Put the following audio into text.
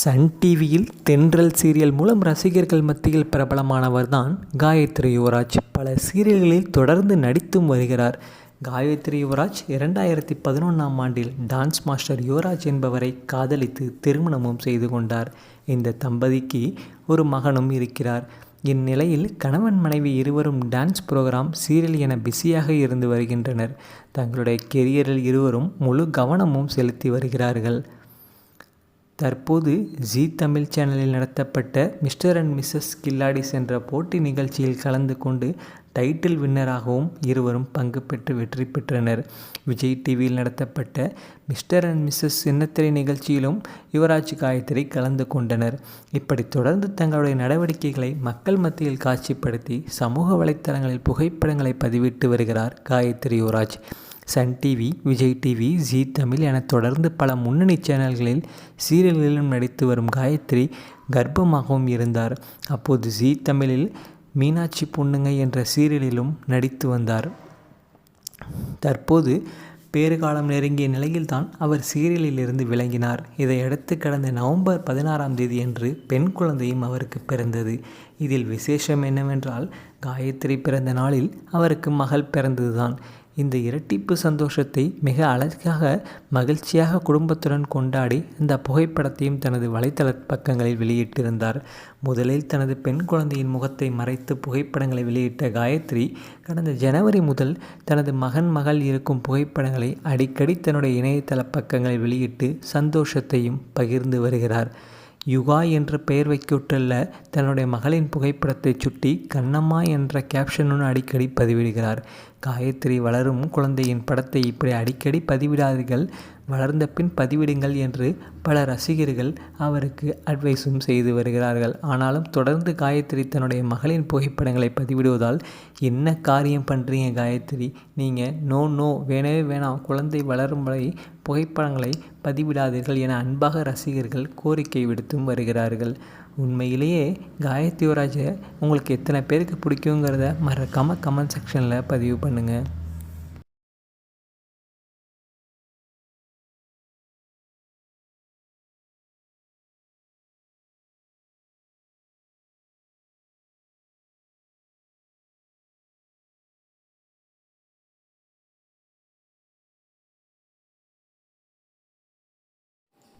Sun டிவியில் தென்றல் serial மூலம் ரசிகர்கள் மத்தியில் பிரபலமானவர் தான் காயத்ரி யுவராஜ். பல சீரியல்களில் தொடர்ந்து நடித்தும் வருகிறார். காயத்ரி யுவராஜ் இரண்டாயிரத்தி பதினொன்றாம் ஆண்டில் டான்ஸ் மாஸ்டர் யுவராஜ் என்பவரை காதலித்து திருமணமும் செய்து கொண்டார். இந்த தம்பதிக்கு ஒரு மகனும் இருக்கிறார். இந்நிலையில் கணவன் மனைவி இருவரும் டான்ஸ் ப்ரோக்ராம் சீரியல் என பிஸியாக இருந்து வருகின்றனர். தங்களுடைய கெரியரில் இருவரும் முழு கவனமும் செலுத்தி வருகிறார்கள். தற்போது ஜீ தமிழ் சேனலில் நடத்தப்பட்ட மிஸ்டர் அண்ட் மிஸ்ஸஸ் கில்லாடிஸ் என்ற போட்டி நிகழ்ச்சியில் கலந்து கொண்டு டைட்டில் வின்னராகவும் இருவரும் பங்கு பெற்று வெற்றி பெற்றனர். விஜய் டிவியில் நடத்தப்பட்ட மிஸ்டர் அண்ட் மிஸ்ஸஸ் சின்னத்திரை நிகழ்ச்சியிலும் யுவராஜ் காயத்ரி கலந்து கொண்டனர். இப்படி தொடர்ந்து தங்களுடைய நடவடிக்கைகளை மக்கள் மத்தியில் காட்சிப்படுத்தி சமூக வலைத்தளங்களில் புகைப்படங்களை பதிவிட்டு வருகிறார் Gayathri Yuvaraj. Sun TV Vijay TV Zee Tamil என தொடர்ந்து பல முன்னணி சேனல்களில் சீரியல்களிலும் நடித்து வரும் காயத்ரி கர்ப்பமாகவும் இருந்தார். அப்போது ஜீ தமிழில் மீனாட்சி பொண்ணுங்க என்ற சீரியலிலும் நடித்து வந்தார். தற்போது பேறுகாலம் நெருங்கிய நிலையில்தான் அவர் சீரியலிலிருந்து விளங்கினார். இதையடுத்து கடந்த நவம்பர் பதினாறாம் தேதி அன்று பெண் குழந்தையும் அவருக்கு பிறந்தது. இதில் விசேஷம் என்னவென்றால் காயத்ரி பிறந்த நாளில் அவருக்கு மகள் பிறந்ததுதான். இந்த இரட்டிப்பு சந்தோஷத்தை மிக அழகாக மகிழ்ச்சியாக குடும்பத்துடன் கொண்டாடி இந்த புகைப்படத்தையும் தனது வலைத்தள பக்கங்களில் வெளியிட்டிருந்தார். முதலில் தனது பெண் குழந்தையின் முகத்தை மறைத்து புகைப்படங்களை வெளியிட்ட காயத்ரி கடந்த ஜனவரி முதல் தனது மகன் மகள் இருக்கும் புகைப்படங்களை அடிக்கடி தன்னுடைய இணையதள பக்கங்களில் வெளியிட்டு சந்தோஷத்தையும் பகிர்ந்து வருகிறார். யுகா என்ற பெயர் வைக்கப்பட்டுள்ள தன்னுடைய மகளின் புகைப்படத்தை சுட்டி கண்ணம்மா என்ற கேப்ஷனுடன் அடிக்கடி பதிவிடுகிறார். காயத்ரி வளரும் குழந்தையின் படத்தை இப்படி அடிக்கடி பதிவிடாதீர்கள் வளர்ந்த பின் பதிவிடுங்கள் என்று பல ரசிகர்கள் அவருக்கு அட்வைஸும் செய்து வருகிறார்கள். ஆனாலும் தொடர்ந்து காயத்ரி தன்னுடைய மகளின் புகைப்படங்களை பதிவிடுவதால் என்ன காரியம் பண்ணுறீங்க காயத்ரி? நீங்கள் நோ நோ வேணவே வேணாம் குழந்தை வளரும் வரை புகைப்படங்களை பதிவிடாதீர்கள் என அன்பாக ரசிகர்கள் கோரிக்கை விடுத்தும் வருகிறார்கள். உண்மையிலேயே காயத்ரி யுவராஜை உங்களுக்கு எத்தனை பேருக்கு பிடிக்குங்கிறத மறக்காமல் கமெண்ட் செக்ஷனில் பதிவு பண்ணுங்கள்